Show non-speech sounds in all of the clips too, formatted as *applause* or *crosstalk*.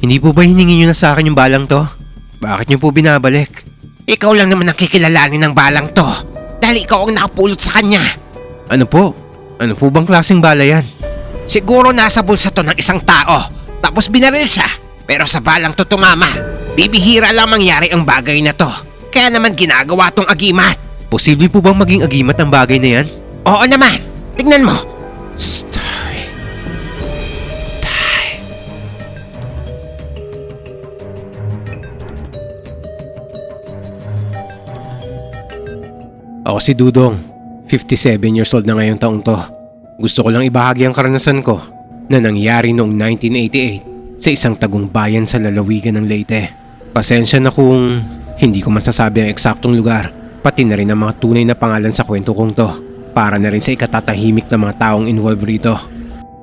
Hindi po ba hiningi nyo na sa akin yung balang to? Bakit nyo po binabalik? Ikaw lang naman ang kikilalanin ng balang to. Dahil ikaw ang nakapulot sa kanya. Ano po? Ano po bang klaseng bala yan? Siguro nasa bulsa to ng isang tao. Tapos binaril siya. Pero sa balang to tumama. Bibihira lang mangyari ang bagay na to. Kaya naman ginagawa tong agimat. Posible po bang maging agimat ang bagay na yan? Oo naman. Tignan mo. Story. Ako si Dudong. 57 years old na ngayong taong to. Gusto ko lang ibahagi ang karanasan ko na nangyari noong 1988 sa isang tagong bayan sa lalawigan ng Leyte. Pasensya na kung hindi ko masasabi ang eksaktong lugar, pati na rin ang mga tunay na pangalan sa kwento kong to para na rin sa ikatatahimik ng mga taong involved rito.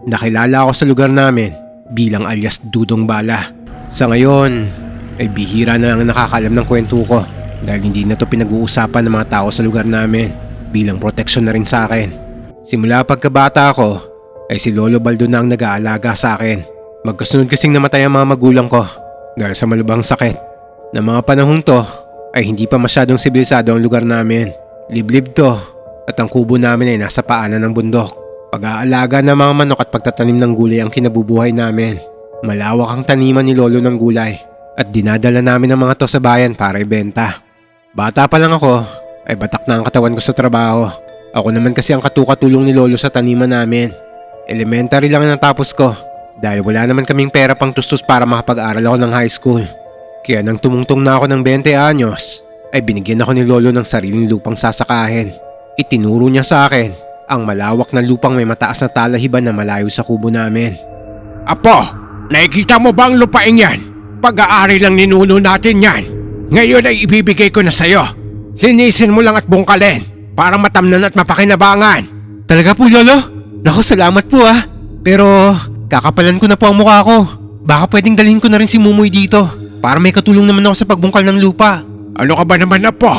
Nakilala ako sa lugar namin bilang alias Dudong Bala. Sa ngayon, ay bihira na ang nakakalam ng kwento ko dahil hindi na to pinag-uusapan ng mga tao sa lugar namin bilang proteksyon na rin sa akin. Simula pagkabata ko, ay si Lolo Baldo na ang nag-aalaga sa akin. Magkasunod kasing namatay ang mga magulang ko dahil sa malubhang sakit. Na mga panahong to ay hindi pa masyadong sibilisado ang lugar namin. Liblib to at ang kubo namin ay nasa paanan ng bundok. Pag-aalaga ng mga manok at pagtatanim ng gulay ang kinabubuhay namin. Malawak ang taniman ni Lolo ng gulay at dinadala namin ang mga to sa bayan para ibenta. Bata pa lang ako ay batak na ang katawan ko sa trabaho. Ako naman kasi ang katukatulong ni Lolo sa taniman namin. Elementary lang ang natapos ko dahil wala naman kaming pera pang tustos para makapag-aral ako ng high school. Kaya nang tumungtong na ako ng 20 anyos, ay binigyan ako ni Lolo ng sariling lupang sasakahin. Itinuro niya sa akin ang malawak na lupang may mataas na talahiban na malayo sa kubo namin. Apo, nakikita mo ba ang lupain yan? Pag-aari lang ninuno natin yan. Ngayon ay ibibigay ko na sa'yo. Linisin mo lang at bungkalin para matamnan at mapakinabangan. Talaga po, Lolo? Naku, salamat po ah. Pero kakapalan ko na po ang mukha ko. Baka pwedeng dalhin ko na rin si Mumoy dito para may katulong naman ako sa pagbungkal ng lupa. Ano ka ba naman na po?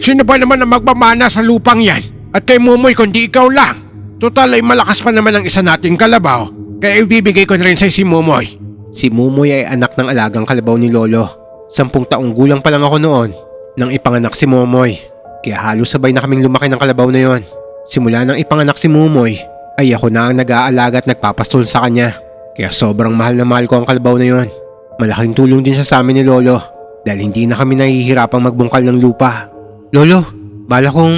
Sino ba naman ang magmamana sa lupang yan? At kay Mumoy kundi ikaw lang. Total ay malakas pa naman ang isa nating kalabaw. Kaya ibibigay ko na rin sa si Mumoy. Si Mumoy ay anak ng alagang kalabaw ni Lolo. Sampung taong gulang pa lang ako noon nang ipanganak si Momoy. Kaya halos sabay na kaming lumaki ng kalabaw na yon. Simula nang ipanganak si Mumoy, ay ako na ang nag-aalaga at nagpapastol sa kanya. Kaya sobrang mahal na mahal ko ang kalabaw na yon. Malaking tulong din siya sa amin ni Lolo dahil hindi na kami nahihirapang magbungkal ng lupa. Lolo, bala kong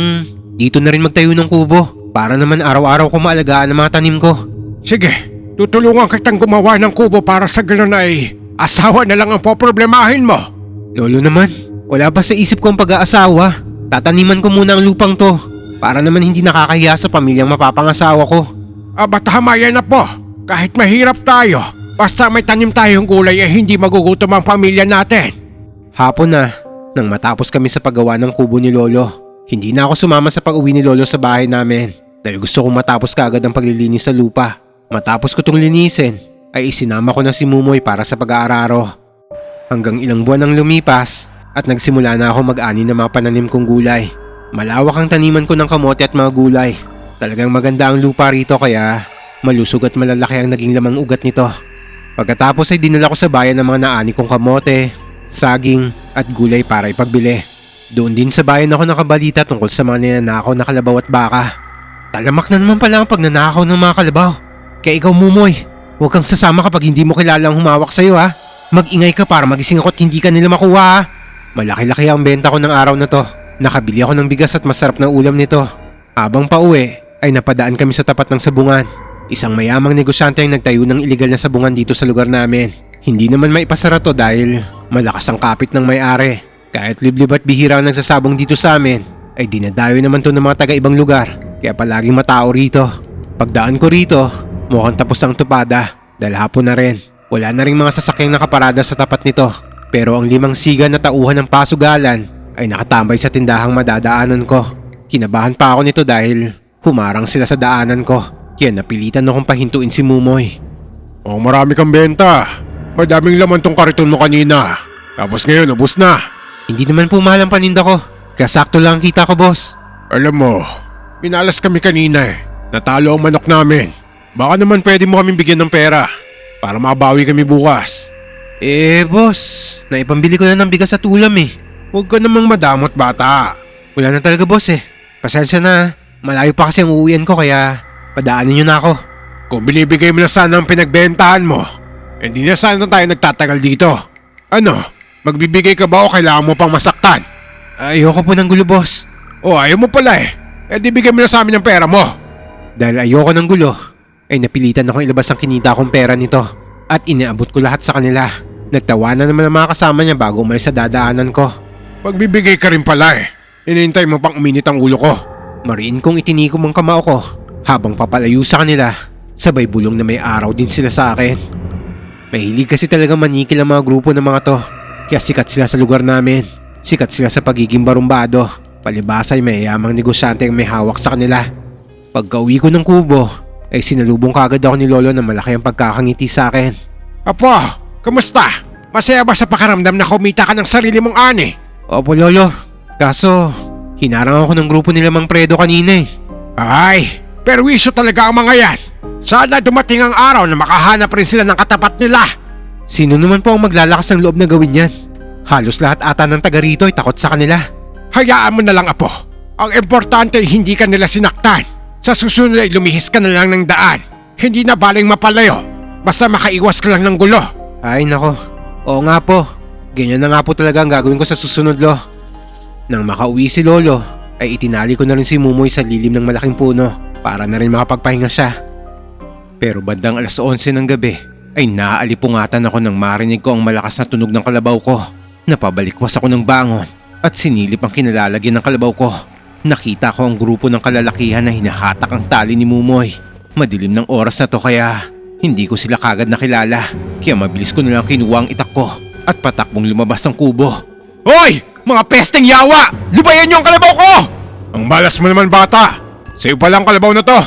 dito na rin magtayo ng kubo para naman araw-araw ko maalagaan ang mga tanim ko. Sige, tutulungan kitang gumawa ng kubo para sa ganun ay asawa na lang ang poproblemahin mo. Lolo naman, wala pa sa isip ko ang pag-aasawa. Tataniman ko muna ang lupang to para naman hindi nakakahiya sa pamilyang mapapangasawa ko. Aba tama yan na po. Kahit mahirap tayo, basta may tanim tayong gulay ay hindi magugutom ang pamilya natin. Hapon na, nang matapos kami sa paggawa ng kubo ni Lolo. Hindi na ako sumama sa pag-uwi ni Lolo sa bahay namin dahil gusto kong matapos kaagad ang paglilinis sa lupa. Matapos ko tong linisin, ay isinama ko na si Mumoy para sa pag-aararo. Hanggang ilang buwan ang lumipas at nagsimula na ako mag-ani ng mga pananim kong gulay. Malawak ang taniman ko ng kamote at mga gulay. Talagang maganda ang lupa rito kaya malusog at malalaki ang naging lamang ugat nito. Pagkatapos ay dinala ko sa bayan ng mga naani kong kamote, saging at gulay para ipagbili. Doon din sa bayan ako nakabalita tungkol sa mga ninanakaw na kalabaw at baka. Talamak na naman pala ang pagnanakaw ng mga kalabaw. Kaya ikaw mumoy, huwag kang sasama kapag hindi mo kilala ang humawak sa'yo ha. Mag-ingay ka para magising ako at hindi ka nila makuha ha. Malaki-laki ang benta ko ng araw na to. Nakabili ako ng bigas at masarap na ulam nito. Habang pauwi, ay napadaan kami sa tapat ng sabungan. Isang mayamang negosyante ang nagtayo ng iligal na sabungan dito sa lugar namin. Hindi naman maipasara to dahil malakas ang kapit ng may-ari. Kahit liblib at bihira ang nagsasabong dito sa amin, ay dinadayo naman to ng mga taga-ibang lugar. Kaya palaging matao rito. Pagdaan ko rito, mukhang tapos ang tupada dahil hapon na rin. Wala na rin mga sasakyang nakaparada sa tapat nito. Pero ang limang siga na tauhan ng pasugalan ay nakatambay sa tindahang madadaanan ko. Kinabahan pa ako nito dahil humarang sila sa daanan ko. Kaya napilitan akong pahintuin si Mumoy. Oh, marami kang benta. Madaming laman tong kariton mo kanina. Tapos ngayon, ubus na. Hindi naman po mahal ang paninda ko. Kaya sakto lang ang kita ko, boss. Alam mo, minalas kami kanina eh. Natalo ang manok namin. Baka naman pwede mo kaming bigyan ng pera para mabawi kami bukas. Eh, boss, naipambili ko na ng bigas at ulam eh. Huwag ka namang madamot bata. Wala na talaga boss eh. Pasensya na. Malayo pa kasi ang uuwian ko kaya padaanin nyo na ako. Kung binibigay mo na sana ang pinagbentahan mo, hindi na sana tayo nagtatagal dito. Ano? Magbibigay ka ba o kailangan mo pang masaktan? Ayoko po ng gulo boss. O ayaw mo pala eh. Eh di bigay mo na sa amin ang pera mo. Dahil ayoko ng gulo, ay napilitan akong ilabas ang kinita kong pera nito at iniabot ko lahat sa kanila. Nagtawanan naman ang mga kasama niya bago umalis sa dadaanan ko. Magbibigay ka rin pala eh. Inintay mo pang uminit ang ulo ko. Mariin kong itinikom ang kamao ko habang papalayo sa kanila. Sabay bulong na may araw din sila sa akin. Mahilig kasi talaga manikil ang mga grupo ng mga to. Kaya sikat sila sa lugar namin. Sikat sila sa pagiging barumbado. Palibasa ay may yamang negosyante ang may hawak sa kanila. Pagka uwi ko ng kubo, ay sinalubong kagad ako ni Lolo na malaki ang pagkakangiti sa akin. Apo, kamusta? Masaya ba sa pakaramdam na kumita ka ng sarili mong ani? Opo Lolo, kaso hinarang ako ng grupo nila Mang Predo kanina eh. Ay, perwisyo talaga ang mga yan. Sana dumating ang araw na makahanap rin sila ng katapat nila. Sino naman po ang maglalakas ng loob na gawin yan? Halos lahat ata ng taga rito ay takot sa kanila. Hayaan mo na lang, Apo. Ang importante ay hindi ka nila sinaktan. Sa susunod ay lumihis ka na lang ng daan. Hindi na baling mapalayo. Basta makaiwas ka lang ng gulo. Ay nako, oo nga po. Ganyan na nga po talaga ang gagawin ko sa susunod lo. Nang makauwi si Lolo, ay itinali ko na rin si Mumoy sa lilim ng malaking puno para na rin makapagpahinga siya. Pero bandang alas 11 ng gabi ay naaalipungatan ako nang marinig ko ang malakas na tunog ng kalabaw ko. Napabalikwas ako ng bangon at sinilip ang kinalalagyan ng kalabaw ko. Nakita ko ang grupo ng kalalakihan na hinahatak ang tali ni Mumoy. Madilim ng oras na to kaya hindi ko sila kagad nakilala. Kaya mabilis ko na lang kinuha ang itak ko at patakbong lumabas ng kubo. Hoy! Mga pesteng yawa! Lubayan niyo ang kalabaw ko! Ang malas mo naman bata. Sa'yo pala ang kalabaw na to.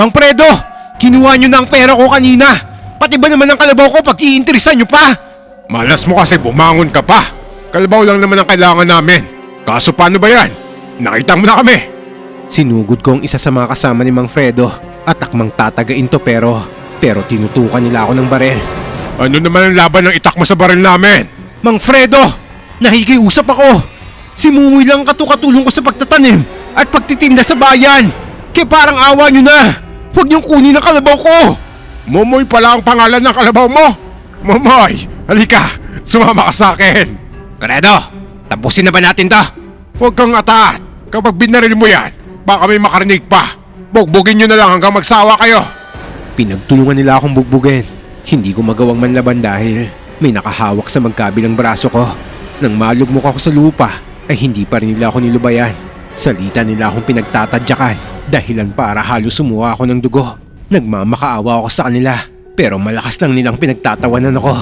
Mang Fredo! Kinuha nyo na ang pera ko kanina! Pati ba naman ang kalabaw ko pag iinteresan nyo pa? Malas mo kasi bumangon ka pa. Kalabaw lang naman ang kailangan namin. Kaso paano ba yan? Nakita mo na kami. Sinugod ko ang isa sa mga kasama ni Mang Fredo at akmang tatagain to pero pero tinutukan nila ako ng barel. Ano naman ang laban ng itak mo sa baril namin? Mang Fredo! Nahikiusap ako! Si Mumoy lang ang katukatulong ko sa pagtatanim at pagtitinda sa bayan! Kaya parang awa nyo na! Huwag niyong kunin ang kalabaw ko! Momoy pala ang pangalan ng kalabaw mo. Momoy, halika. Sumama ka sa akin. Fredo! Tapusin na ba natin to? Huwag kang ataat. Kapag binaril mo yan, baka may makarinig pa. Bugbugin nyo na lang hanggang magsawa kayo. Pinagtulungan nila akong bugbugin. Hindi ko magawang manlaban dahil may nakahawak sa magkabilang braso ko. Nang malugmok ako sa lupa, ay hindi pa rin nila ako nilubayan. Salita nila akong pinagtatadyakan dahilan para halos sumuha ako ng dugo. Nagmamakaawa ako sa kanila pero malakas lang nilang pinagtatawanan ako.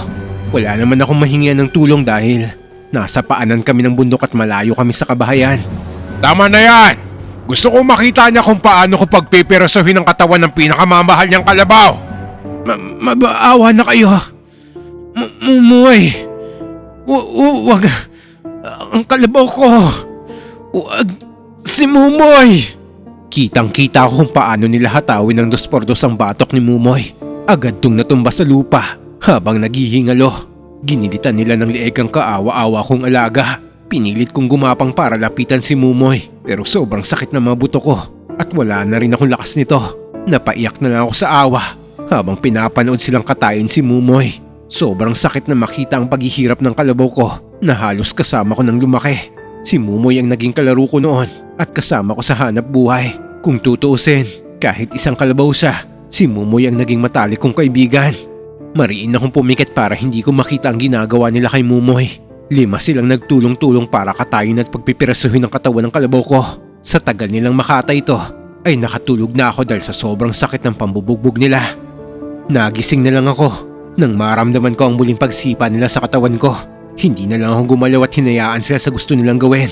Wala naman akong mahingian ng tulong dahil nasa paanan kami ng bundok at malayo kami sa kabahayan. Tama na yan. Gusto kong makita niya kung paano ko pagpipirasohin ang katawan ng pinakamamahal niyang kalabaw. Ma- mabaawa na kayo. M- Mumoy. W- w- wag. Ang kalabaw ko. Wag. Si Mumoy. Kitang kita ko kung paano nila hatawin ng dos por dos ang batok ni Mumoy. Agad tong natumba sa lupa habang naghihingalo. Ginilitan nila ng leeg ang kaawa-awa kong alaga. Pinilit kong gumapang para lapitan si Mumoy pero sobrang sakit ng mga buto ko at wala na rin akong lakas nito. Napaiyak na lang ako sa awa habang pinapanood silang katayin si Mumoy. Sobrang sakit na makita ang paghihirap ng kalabaw ko na halos kasama ko nang lumaki. Si Mumoy ang naging kalaro ko noon at kasama ko sa hanap buhay. Kung tutuusin, kahit isang kalabaw siya, si Mumoy ang naging matalik kong kaibigan. Mariin akong pumikit para hindi ko makita ang ginagawa nila kay Mumoy. Lima silang nagtulong-tulong para katayin at pagpipirasuhin ang katawan ng kalabaw ko. Sa tagal nilang makatay ito, ay nakatulog na ako dahil sa sobrang sakit ng pambubugbog nila. Nagising na lang ako nang maramdaman ko ang muling pagsipa nila sa katawan ko. Hindi na lang ako gumalaw at hinayaan sila sa gusto nilang gawin.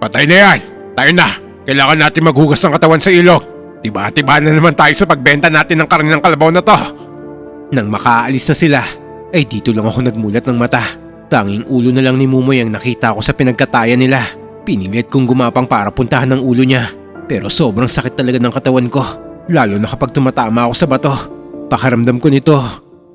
Patay na yan. Tayo na. Kailangan natin maghugas ng katawan sa ilog. Tiba-tiba na naman tayo sa pagbenta natin ng karne ng kalabaw na to. Nang makaalis na sila, ay dito lang ako nagmulat ng mata. Tanging ulo na lang ni Mumoy ang nakita ko sa pinagkatayan nila. Pinilit kong gumapang para puntahan ng ulo niya. Pero sobrang sakit talaga ng katawan ko. Lalo na kapag tumatama ako sa bato. Pakaramdam ko nito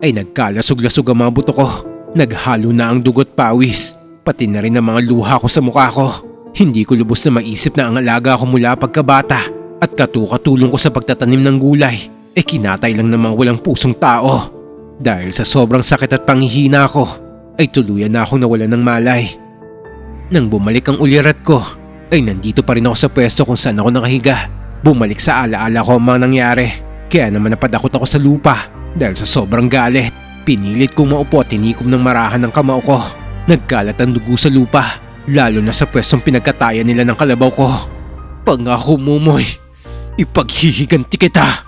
ay nagkalasog-lasog ang mga buto ko. Naghalo na ang dugot pawis, pati na rin ang mga luha ko sa mukha ko. Hindi ko lubos na maisip na ang alaga ko mula pagkabata at katukatulong ko sa pagtatanim ng gulay ay kinatay lang ng mga walang pusong tao. Dahil sa sobrang sakit at panghihina ko, ay tuluyan na akong nawalan ng malay. Nang bumalik ang ulirat ko, ay nandito pa rin ako sa pwesto kung saan ako nakahiga. Bumalik sa alaala ko ang mga nangyari. Kaya naman napadakot ako sa lupa dahil sa sobrang galit. Pinilit kong maupo at tinikom ng marahan ng kamao ko. Nagkalat ang dugo sa lupa, lalo na sa pwestong pinagkatayan nila ng kalabaw ko. Pangako mumoy, ipaghihiganti kita.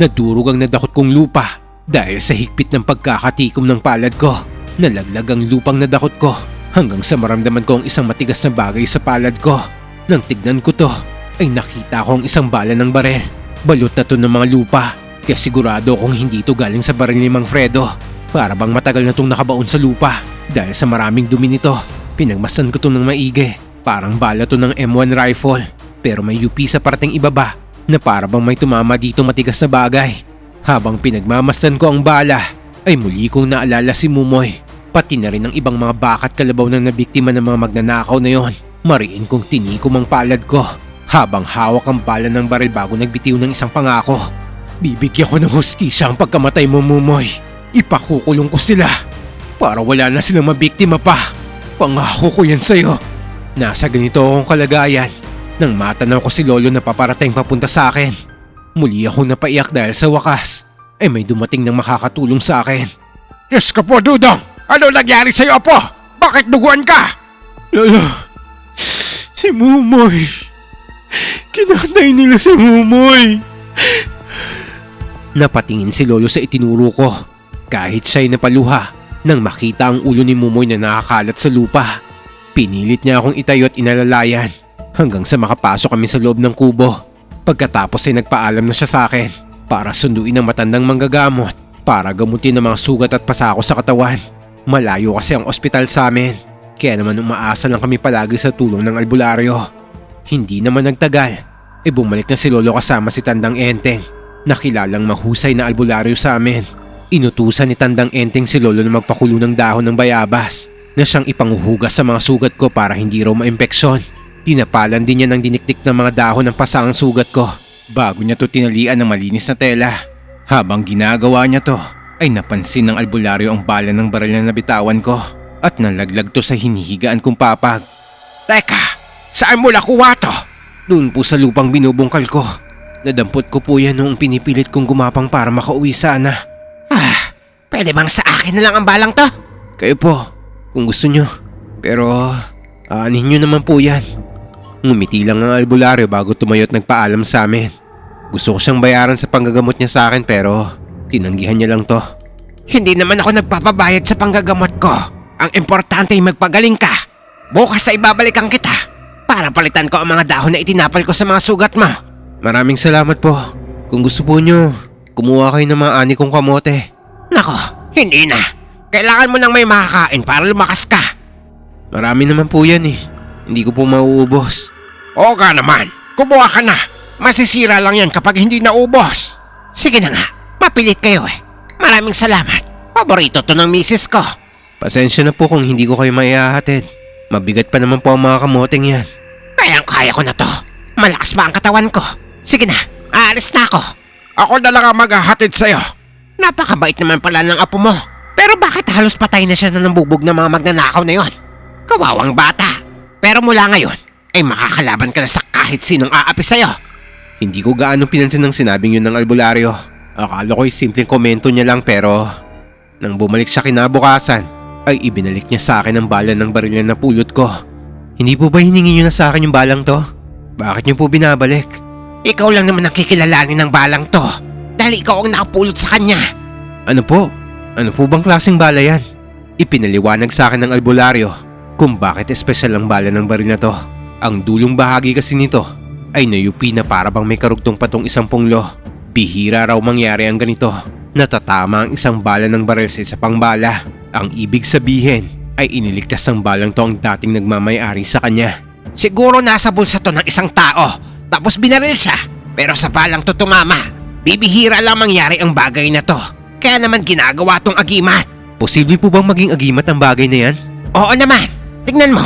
Nadurog ang nadakot kong lupa dahil sa higpit ng pagkakatikom ng palad ko. Nalaglag ang lupang nadakot ko hanggang sa maramdaman ko ang isang matigas na bagay sa palad ko. Nang tignan ko to, ay nakita ko ang isang bala ng barel. Balot na to ng mga lupa, kaya sigurado kong hindi to galing sa baril ni Mang Fredo. Para bang matagal na tong nakabaon sa lupa dahil sa maraming dumi nito. Pinagmasan ko to ng maigi. Parang bala to ng M1 rifle. Pero may UP sa parteng ibaba na para bang may tumama dito matigas na bagay. Habang pinagmamasdan ko ang bala, ay muli kong naalala si Mumoy. Pati na rin ang ibang mga bakat kalabaw na nabiktima ng mga magnanakaw na yon. Mariin kong tinikom ang palad ko. Habang hawak ang bala ng baril bago nagbitiw ng isang pangako. Bibigyan ko ng hustisya ang pagkamatay mo, Mumoy. Ipakukulong ko sila. Para wala na silang mabiktima pa. Pangako ko yan sa'yo. Nasa ganito akong kalagayan. Nang matanaw ko si Lolo na paparating papunta sa akin. Muli akong napaiyak dahil sa wakas ay may dumating ng makakatulong sa akin. Diyos ka po, Dudong! Ano nangyari sa'yo, Apo? Bakit duguan ka? Lolo, si Mumoy. Kinatay nila si Mumoy. Napatingin si Lolo sa itinuro ko. Kahit siya'y napaluha nang makita ang ulo ni Mumoy na nakakalat sa lupa. Pinilit niya akong itayo at inalalayan hanggang sa makapasok kami sa loob ng kubo. Pagkatapos ay nagpaalam na siya sa akin para sunduin ang matandang manggagamot para gamutin ang mga sugat at pasako sa katawan. Malayo kasi ang ospital sa amin. Kaya naman umaasa lang kami palagi sa tulong ng albularyo. Hindi naman nagtagal, e bumalik na si Lolo kasama si Tandang Enteng. Nakilalang mahusay na albularyo sa amin. Inutusan ni Tandang Enteng si Lolo na magpakulo ng dahon ng bayabas na siyang ipanguhugas sa mga sugat ko para hindi raw maimpeksyon. Tinapalan din niya ng diniktik ng mga dahon ng pasangang sugat ko bago niya to tinalian ng malinis na tela. Habang ginagawa niya to, ay napansin ng albularyo ang bala ng baril na nabitawan ko at nalaglag to sa hinihigaan kong papag. Teka, saan mo nakuha to? Doon po sa lupang binubungkal ko. Nadampot ko po yan noong pinipilit kong gumapang para makauwi sana. Ah, pwede bang sa akin na lang ang balang to? Kayo po, kung gusto nyo. Pero, aanin nyo naman po yan. Ngumiti lang ang albularyo bago tumayo at nagpaalam sa amin. Gusto ko siyang bayaran sa panggagamot niya sa akin pero tinanggihan niya lang to. Hindi naman ako nagpapabayad sa panggagamot ko. Ang importante ay magpagaling ka. Bukas ay babalikan kita para palitan ko ang mga dahon na itinapal ko sa mga sugat mo. Maraming salamat po. Kung gusto po nyo, kumuha kayo ng mga ani kong kamote. Nako, hindi na. Kailangan mo nang may makakain para lumakas ka. Marami naman po yan eh. Hindi ko po mauubos. Oo ka naman, kumuha ka na. Masisira lang yan kapag hindi naubos. Sige na nga, mapilit kayo eh. Maraming salamat. Paborito to ng misis ko. Pasensya na po kung hindi ko kayo maihahatid. Mabigat pa naman po ang mga kamoteng yan. Kayang kaya ko na to. Malakas ba ang katawan ko? Sige na, aalis na ako. Ako na lang ang maghahatid sa'yo. Napakabait naman pala ng apo mo. Pero bakit halos patay na siya na nambubog ng mga magnanakaw na yon? Kawawang bata. Pero mula ngayon, ay makakalaban ka na sa kahit sinong aapi sa'yo. Hindi ko gaano pinansin ng sinabing yun ng albularyo. Akala ko'y simpleng komento niya lang pero... Nang bumalik siya kinabukasan, ay ibinalik niya sa akin ang bala ng baril na napulot ko. Hindi po ba hiningi niyo na sa akin yung balang to? Bakit niyo po binabalik? Ikaw lang naman ang ng balang to. Dahil ikaw ang nakapulot sa kanya. Ano po? Ano po bang klaseng bala yan? Ipinaliwanag sa akin ng albularyo kung bakit espesyal ang bala ng baril na to. Ang dulong bahagi kasi nito ay nayupi na para bang may karugtong patong isang punglo. Bihira raw mangyari ang ganito. Natatama ang isang bala ng baril sa isa pang bala. Ang ibig sabihin ay iniligtas ng balang to ang dating nagmamayari sa kanya. Siguro nasa bulsa to ng isang tao. Tapos binaril siya. Pero sa balang to tumama. Bibihira lang mangyari ang bagay na to. Kaya naman ginagawa tong agimat. Posible po bang maging agimat ang bagay na yan? Oo naman. Tingnan mo.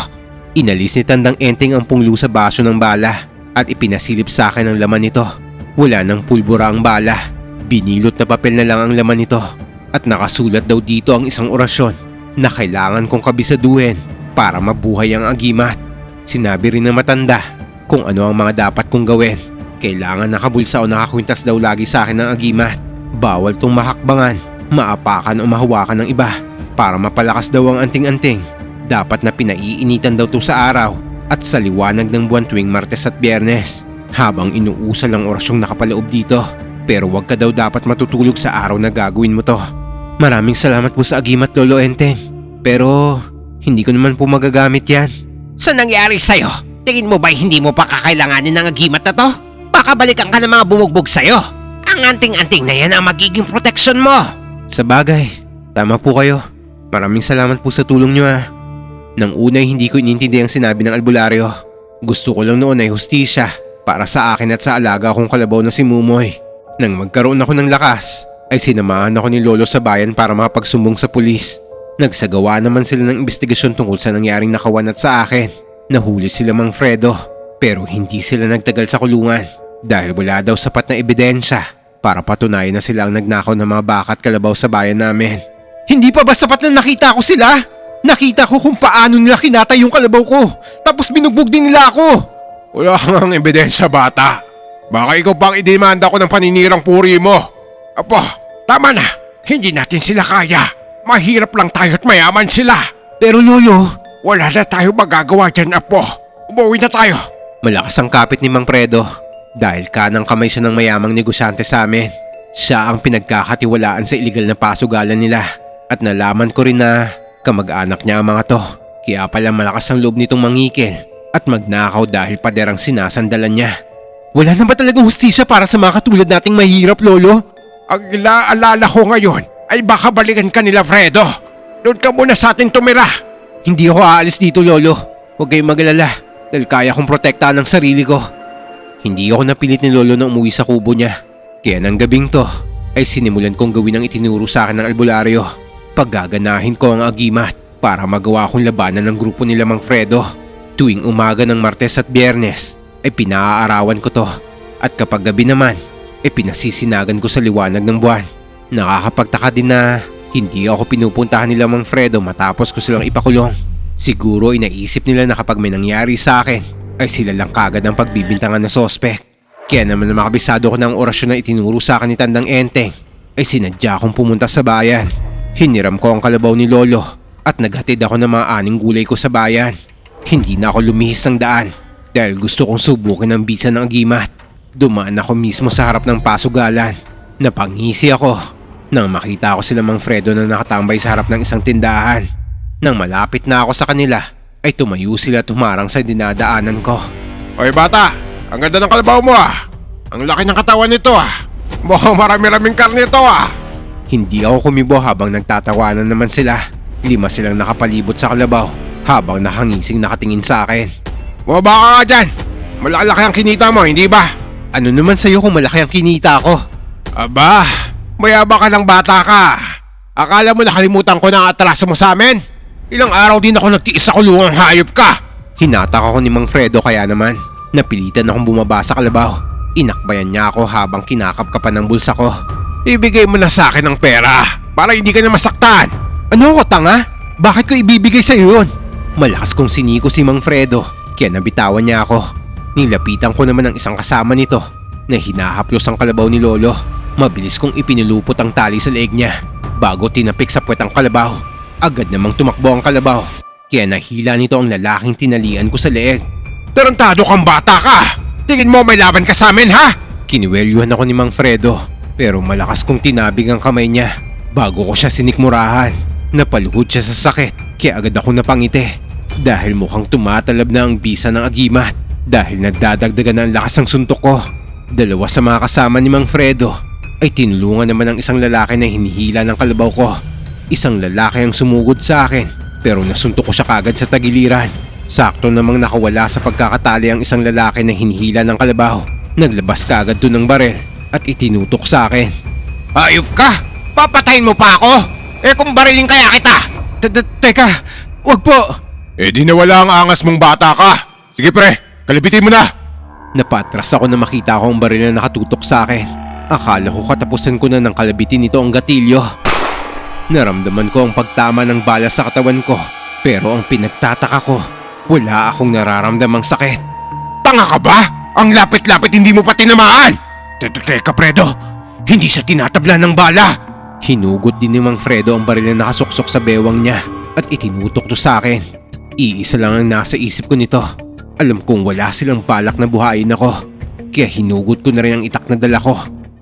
Inalis ni Tandang Enteng ang punglo sa baso ng bala at ipinasilip sa akin ang laman nito. Wala nang pulbura ang bala. Binilot na papel na lang ang laman nito at nakasulat daw dito ang isang orasyon na kailangan kong kabisaduhin para mabuhay ang agimat. Sinabi rin ng matanda kung ano ang mga dapat kong gawin. Kailangan nakabulsa o nakakwintas daw lagi sa akin ng agimat. Bawal tong mahakbangan, maapakan o mahawakan ng iba para mapalakas daw ang anting-anting. Dapat na pinaiinitan daw to sa araw at sa liwanag ng buwan tuwing Martes at Biyernes habang inuusal ang orasyong nakapaloob dito. Pero wag ka daw dapat matutulog sa araw na gagawin mo to. Maraming salamat po sa agimat Lolo Enteng. Pero hindi ko naman po magagamit yan. Sa nangyari sa'yo, tingin mo ba hindi mo pa kakailanganin ng agimat na to? Baka balikan ka ng mga bumugbog sa'yo. Ang anting-anting na yan ang magiging protection mo. Sa bagay, tama po kayo. Maraming salamat po sa tulong nyo ah. Nang unay hindi ko inintindi ang sinabi ng albularyo. Gusto ko lang noon ay hustisya para sa akin at sa alaga kong kalabaw na si Mumoy. Nang magkaroon ako ng lakas, ay sinamahan ako ni Lolo sa bayan para makapagsumbong sa pulis. Nagsagawa naman sila ng investigasyon tungkol sa nangyaring nakawanat sa akin. Nahuli sila Mang Fredo, pero hindi sila nagtagal sa kulungan dahil wala daw sapat na ebidensya para patunayan na sila ang nagnakaw ng mga baka at kalabaw sa bayan namin. Hindi pa ba sapat na nakita ko sila? Nakita ko kung paano nila kinatay yung kalabaw ko, tapos binugbog din nila ako. Wala *laughs* kang ebidensya, bata. Baka ikaw pang idemanda ko ng paninirang puri mo. Apo, tama na. Hindi natin sila kaya. Mahirap lang tayo at mayaman sila. Pero Lolo, Wala na tayo magagawa dyan, Apo. Umuwi na tayo. malakas ang kapit ni Mang Predo dahil kanang kamay siya ng mayamang negosyante sa amin. Siya ang pinagkakatiwalaan sa iligal na pasugalan nila at nalaman ko rin na kamag-anak niya ang mga to. Kaya pala malakas ang loob nitong mangikil at magnakaw dahil paderang sinasandalan niya. Wala na ba talagang hustisya para sa mga katulad nating mahirap, Lolo? Ang ilaalala ko ngayon ay baka balikan ka nila, Fredo. Doon ka muna sa atin tumira. Hindi ako aalis dito, Lolo. Huwag kayong magalala dahil kaya kong protektahan ang sarili ko. Hindi ako napilit ni Lolo na umuwi sa kubo niya. Kaya ng gabing to ay sinimulan kong gawin ang itinuro sa akin ng albularyo. Paggaganahin ko ang agimat para magawa kong labanan ng grupo nila Mang Fredo. Tuwing umaga ng Martes at Biyernes ay pinaaarawan ko to. At kapag gabi naman ay pinasisinagan ko sa liwanag ng buwan. Nakakapagtaka din na hindi ako pinupuntahan nila Mang Fredo matapos ko silang ipakulong. Siguro inaisip nila na kapag may nangyari sa akin ay sila lang kagad ang pagbibintangan na sospek. Kaya naman na makabisado ko ng orasyon na itinuro sa akin ni Tandang Enteng ay sinadya akong pumunta sa bayan. Hiniram ko ang kalabaw ni Lolo at naghatid ako ng mga aning gulay ko sa bayan. Hindi na ako lumihis ng daan dahil gusto kong subukin ang bisa ng agimat. Dumaan ako mismo sa harap ng pasugalan. Napangisi ako nang makita ko sila Mang Fredo na nakatambay sa harap ng isang tindahan. Nang malapit na ako sa kanila, ay tumayo sila at humarang sa dinadaanan ko. Oy bata, ang ganda ng kalabaw mo ah. Ang laki ng katawan nito ah. Mukhang marami-raming karne ito ah. Hindi ako kumibo habang nagtatawanan naman sila. Lima silang nakapalibot sa kalabaw habang nakangising nakatingin sa akin. Bumaba ka nga dyan. Malaki-laki ang kinita mo, hindi ba? Ano naman sa'yo kung malaki ang kinita ko? Aba, mayaba ka ng bata ka. Akala mo nakalimutan ko na ang atraso mo sa amin? Ilang araw din ako nagtiis sa kulungang hayop ka. Hinatak ako ni Mang Fredo kaya naman. Napilitan akong bumaba sa kalabaw. Inakbayan niya ako habang kinakapkapan ng bulsa ko. Ibigay mo na sa akin ang pera para hindi ka na masaktan. Ano ko tanga? Bakit ko ibibigay sa iyo yun? Malakas kong siniko si Mang Fredo, kaya nabitawan niya ako. Nilapitan ko naman ang isang kasama nito na hinahaplos ang kalabaw ni Lolo. Mabilis kong ipinulupot ang tali sa leeg niya bago tinapik sa puwet ang kalabaw. Agad namang tumakbo ang kalabaw, kaya nahila nito ang lalaking tinalian ko sa leeg. Tarantado kang bata ka. Tingin mo may laban ka sa amin ha? Kiniwelyuhan ako ni Mang Fredo pero malakas kong tinabig ang kamay niya bago ko siya sinikmurahan. Napaluhod siya sa sakit kaya agad ako napangiti dahil mukhang tumatalab na ang bisa ng agimat dahil nadadagdagan na ang lakas ng suntok ko. Dalawa sa mga kasama ni Mang Fredo ay tinulungan naman ng isang lalaki na hinihila ng kalabaw ko. Isang lalaki ang sumugod sa akin pero nasuntok ko siya kagad sa tagiliran. Sakto namang nakawala sa pagkakatali ang isang lalaki na hinihila ng kalabaw. Naglabas kagad doon ng barel at itinutok sa akin. Hayop ka! Papatayin mo pa ako? Eh kung barilin kaya kita! Te- te- Teka, wag po! Eh di nawala ang angas mong bata ka! Sige pre, kalibitin mo na! Napatras ako na makita ko ang baril na nakatutok sa akin. Akala ko katapusan ko na ng kalabitin nito ang gatilyo. Naramdaman ko ang pagtama ng bala sa katawan ko. Pero ang pinagtataka ko, wala akong nararamdamang sakit. Tanga ka ba? Ang lapit-lapit hindi mo pa tinamaan! Te- Teka Fredo, hindi siya tinatabla ng bala! Hinugot din ni Mang Fredo ang baril na nakasuksok sa bewang niya at itinutok to sa akin. Iisa lang ang nasa isip ko nito. Alam kong wala silang balak na buhayin ako. Kaya hinugot ko na rin ang itak na dala ko.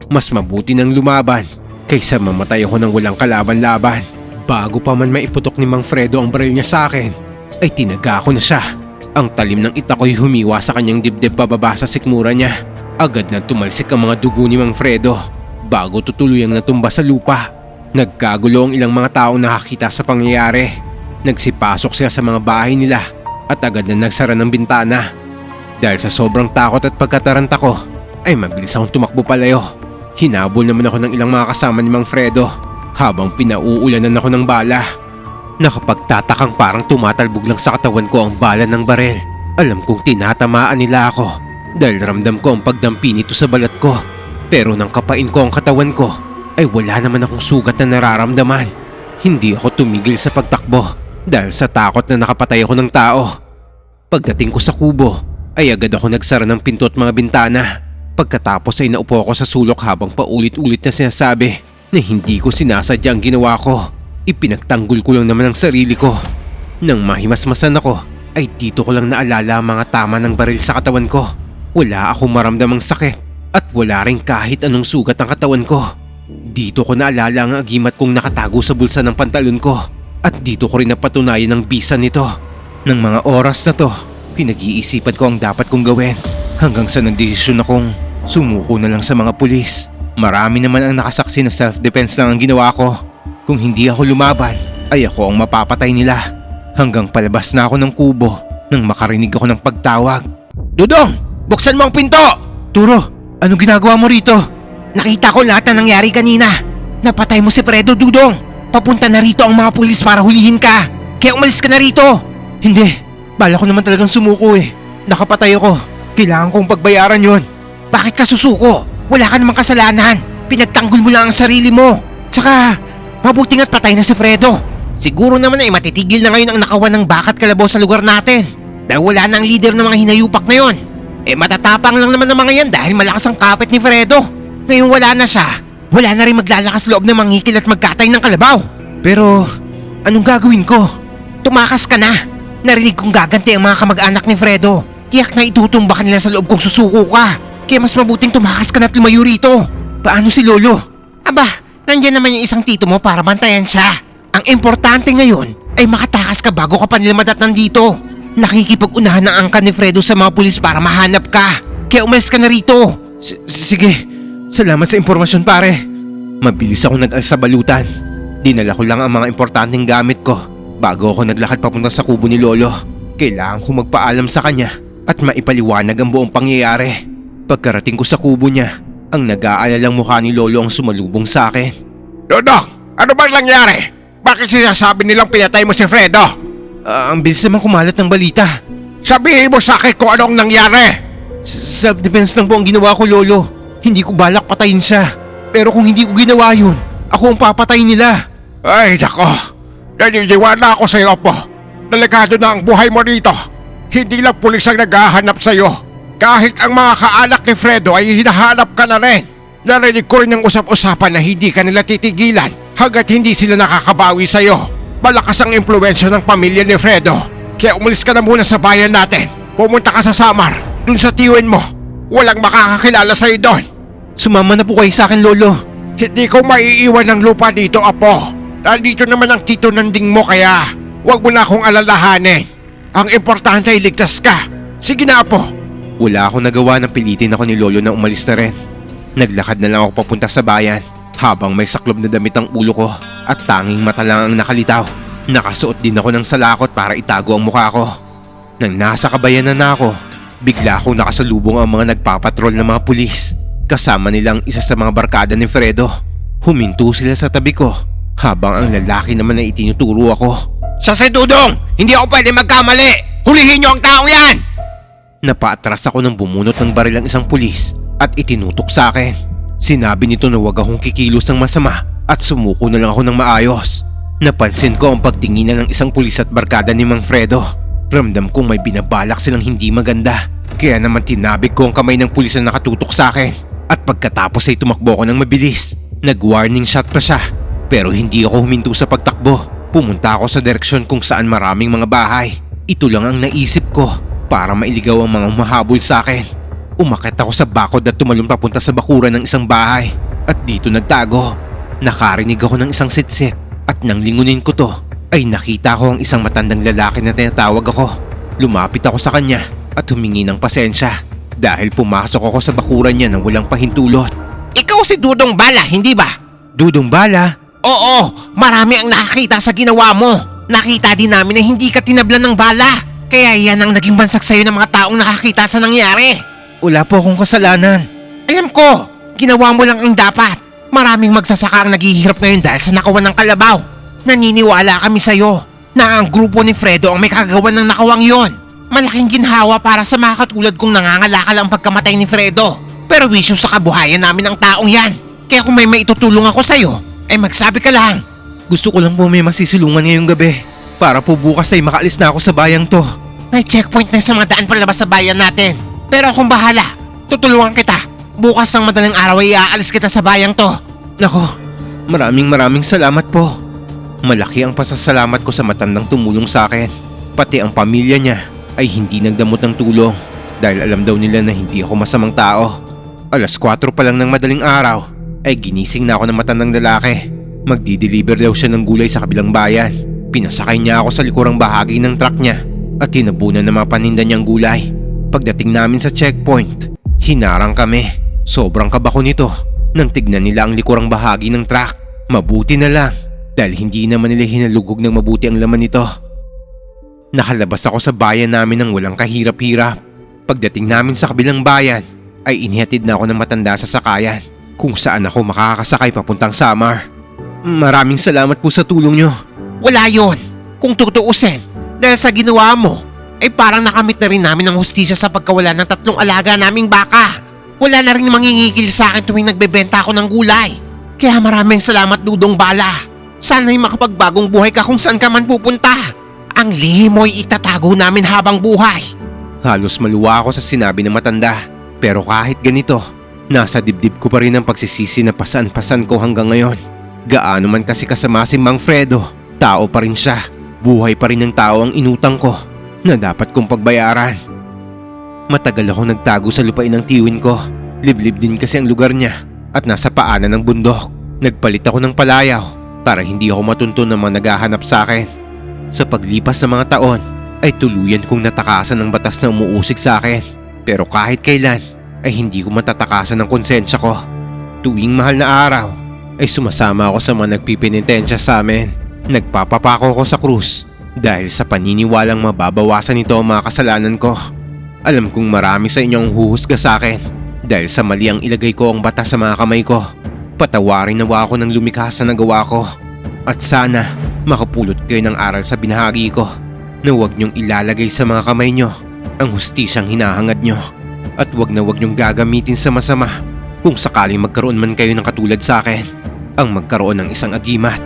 Mas mabuti nang lumaban kaysa mamatay ako ng walang kalaban-laban. Bago pa man maiputok ni Mang Fredo ang baril niya sa akin, ay tinaga ko na siya. Ang talim ng itak ko'y humiwa sa kanyang dibdib pababa sa sikmura niya. Agad na tumalsik ang mga dugo ni Mang Fredo bago tutuluyang natumba sa lupa. Nagkagulo ang ilang mga taong nakakita sa pangyayari. Nagsipasok sila sa mga bahay nila at agad na nagsara ng bintana. Dahil sa sobrang takot at pagkataranta ko, ay mabilis akong tumakbo palayo. Hinabol naman ako ng ilang mga kasama ni Mang Fredo habang pinauulanan ako ng bala. Nakapagtatakang parang tumatalbog lang sa katawan ko ang bala ng barel. Alam kong tinatamaan nila ako dahil ramdam ko ang pagdampi nito sa balat ko. Pero nang kapain ko ang katawan ko, ay wala naman akong sugat na nararamdaman. Hindi ako tumigil sa pagtakbo dahil sa takot na nakapatay ako ng tao. Pagdating ko sa kubo, ay agad ako nagsara ng pinto at mga bintana. Pagkatapos ay naupo ako sa sulok habang paulit-ulit na sinasabi na hindi ko sinasadya ang ginawa ko. Ipinagtanggol ko lang naman ang sarili ko. Nang mahimasmasan ako, ay dito ko lang naalala ang mga tama ng baril sa katawan ko. Wala akong maramdamang sakit at wala rin kahit anong sugat ang katawan ko. Dito ko naalala ang agimat kong nakatago sa bulsa ng pantalon ko at dito ko rin napatunayan ang bisa nito. Nang mga oras na to, pinag-iisipan ko ang dapat kong gawin hanggang sa nagdesisyon akong sumuko na lang sa mga pulis. Marami naman ang nakasaksi na self-defense lang ang ginawa ko. Kung hindi ako lumaban, ay ako ang mapapatay nila. Hanggang palabas na ako ng kubo nang makarinig ako ng pagtawag. Dudong, buksan mo ang pinto! Turo, anong ginagawa mo rito? Nakita ko lahat na nangyari kanina. Napatay mo si Fredo Dudong. Papunta na rito ang mga pulis para hulihin ka. Kaya umalis ka na rito. Hindi, bala ko naman talagang sumuko eh. Nakapatay ako. Kailangan kong pagbayaran yon. Bakit ka susuko? Wala ka namang kasalanan. Pinagtanggol mo lang ang sarili mo. Tsaka, mabuti nga't patay na si Fredo. Siguro naman ay matitigil na ngayon ang nakawan ng bakat kalabaw sa lugar natin. Dahil wala na ang leader ng mga hinayupak na yon. Eh matatapang lang naman ng mga yan dahil malakas ang kapit ni Fredo. Ngayon wala na siya. Wala na rin maglalakas loob ng mangikil at magkatay ng kalabaw. Pero, anong gagawin ko? Tumakas ka na. Narinig kong gaganti ang mga kamag-anak ni Fredo. Tiyak na itutumba ka nila sa loob kung susuko ka. Kaya mas mabuting tumakas ka na at lumayo rito. Paano si Lolo? Aba, nandyan naman yung isang tito mo para bantayan siya. Ang importante ngayon ay makatakas ka bago ka pa nila madatnan dito. Nakikipag-unahan ng angka ni Fredo sa mga pulis para mahanap ka. Kaya umalis ka na rito. S- sige, salamat sa impormasyon pare. Mabilis ako nag-al sa balutan. Dinala ko lang ang mga importanteng gamit ko bago ako naglakad papunta sa kubo ni Lolo. Kailangan ko magpaalam sa kanya at maipaliwanag ang buong pangyayari. Pagkarating ko sa kubo niya, ang nag-aalalang mukha ni Lolo ang sumalubong sa akin. Dudong, ano bang nangyari? Bakit sinasabi nilang pinatay mo si Fredo? Ah, ang bilis naman kumalat ng balita. Sabihin mo sa akin kung anong nangyari! S- Self-defense lang po ang ginawa ko, Lolo. Hindi ko balak patayin siya. Pero kung hindi ko ginawa yun, ako ang papatayin nila. Ay, nako. Naniniwala ako sa iyo, po. Delikado na ang buhay mo dito. Hindi lang pulis ang naghahanap sa iyo. Kahit ang mga kaanak ni Fredo ay hinahanap ka na rin. Narinig ko rin ng usap-usapan na hindi ka nila titigilan hanggat hindi sila nakakabawi sa iyo. Malakas ang impluensya ng pamilya ni Fredo. Kaya umalis ka na muna sa bayan natin. Pumunta ka sa Samar, dun sa tiwin mo. Walang makakakilala sa iyo doon. Sumama na po kayo sa akin, Lolo. Hindi ko maiiwan ng lupa dito, Apo. Nandito naman ang tito nanding mo kaya huwag mo na akong alalahanin. Ang importante ay ligtas ka. Sige na, Apo. Wala akong nagawa ng pilitin ako ni Lolo na umalis na rin. Naglakad na lang ako papunta sa bayan habang may saklob na damit ang ulo ko at tanging mata lang ang nakalitaw. Nakasuot din ako ng salakot para itago ang mukha ko. Nang nasa kabayanan na ako, bigla akong nakasalubong ang mga nagpapatrol ng mga pulis. Kasama nilang isa sa mga barkada ni Fredo. Huminto sila sa tabi ko Habang ang lalaki naman ay itinuturo ako. Sa si Dudong, hindi ako pwede magkamali! Hulihin niyo ang taong yan! Napaatras ako ng bumunot ng baril ang isang pulis at itinutok sa akin. Sinabi nito na huwag akong kikilos ng masama at sumuko na lang ako ng maayos. Napansin ko ang pagtinginan ng isang pulis at barkada ni Mang Fredo. Ramdam kong may binabalak silang hindi maganda. Kaya naman tinabig ko ang kamay ng pulis na nakatutok sa akin. At pagkatapos ay tumakbo ko ng mabilis. Nag-warning shot pa siya. Pero hindi ako huminto sa pagtakbo. Pumunta ako sa direksyon kung saan maraming mga bahay. Ito lang ang naisip ko para mailigaw ang mga mahabol sa akin. Umakit ako sa bakod at tumalon papunta sa bakuran ng isang bahay. At dito nagtago. Nakarinig ako ng isang sitsit at nang lingunin ko to ay nakita ko ang isang matandang lalaki na tinatawag ako. Lumapit ako sa kanya at humingi ng pasensya dahil pumasok ako sa bakuran niya nang walang pahintulot. Ikaw si Dudong Bala, hindi ba? Dudong bala, Oo, marami ang nakakita sa ginawa mo. Nakita din namin na hindi ka tinablan ng bala. Kaya yan ang naging bansak sa'yo ng mga taong nakakita sa nangyari. wala po akong kasalanan. Alam ko, ginawa mo lang ang dapat. Maraming magsasaka ang naghihirap ngayon dahil sa nakawan ng kalabaw. Naniniwala kami sa'yo na ang grupo ni Fredo ang may kagawan ng nakawang yon. Malaking ginhawa para sa mga katulad kong nangangalakal ang pagkamatay ni Fredo. Pero wisyo sa kabuhayan namin ang taong yan. Kaya kung may maitutulong ako sa'yo, ay magsabi ka lang. Gusto ko lang po may masisilungan ngayong gabi. Para po bukas ay makaalis na ako sa bayang to. May checkpoint na sa mga daan palabas sa bayan natin. Pero akong bahala. Tutulungan kita. Bukas ng madaling araw ay aalis kita sa bayang to. Nako, maraming maraming salamat po. Malaki ang pasasalamat ko sa matandang tumulong sa akin. Pati ang pamilya niya ay hindi nagdamot ng tulong dahil alam daw nila na hindi ako masamang tao. Alas 4 pa lang ng madaling araw ay ginising na ako ng matandang lalaki. Magdi-deliver daw siya ng gulay sa kabilang bayan. Pinasakay niya ako sa likurang bahagi ng truck niya at tinabunan ng mga paninda niyang gulay. Pagdating namin sa checkpoint, hinarang kami. Sobrang kaba ko nito nang tignan nila ang likurang bahagi ng truck. Mabuti na lang dahil hindi naman nila hinalugog ng mabuti ang laman nito. Nakalabas ako sa bayan namin ng walang kahirap-hirap. Pagdating namin sa kabilang bayan, ay inihatid na ako ng matanda sa sakayan kung saan ako makakasakay papuntang Samar. Maraming salamat po sa tulong nyo. Wala yon. Kung tutuusin, dahil sa ginawa mo, ay parang nakamit na rin namin ang hustisya sa pagkawala ng tatlong alaga naming baka. Wala na rin mangingigil sa akin tuwing nagbebenta ako ng gulay. Kaya maraming salamat Dudong Bala. Sana'y makapagbagong buhay ka kung saan ka man pupunta. Ang lihim mo'y itatago namin habang buhay. Halos maluwa ako sa sinabi ng matanda. Pero kahit ganito, nasa dibdib ko pa rin ang pagsisisi na pasan-pasan ko hanggang ngayon. Gaano man kasi kasama si Mang Fredo, tao pa rin siya. Buhay pa rin ng tao ang inutang ko na dapat kong pagbayaran. Matagal ako nagtago sa lupain ng tiwin ko. Liblib din kasi ang lugar niya at nasa paanan ng bundok. Nagpalit ako ng palayaw para hindi ako matuntun ng mga naghahanap sa akin. Sa paglipas ng mga taon, ay tuluyan kong natakasan ng batas na umuusig sa akin. Pero kahit kailan, ay hindi ko matatakasan ng konsensya ko. Tuwing mahal na araw, ay sumasama ako sa mga nagpipinitensya sa amin. Nagpapapako ko sa krus dahil sa paniniwalang mababawasan nito ang mga kasalanan ko. Alam kong marami sa inyo ang huhusga sa akin dahil sa mali ang ilagay ko ang batas sa mga kamay ko. Patawarin nawa ako ng lumikha sa nagawa ko. At sana makapulot kayo ng aral sa binahagi ko na huwag niyong ilalagay sa mga kamay niyo ang hustisyang hinahangad niyo. At huwag na huwag niyong gagamitin sa masama kung sakaling magkaroon man kayo ng katulad sa akin ang magkaroon ng isang agimat.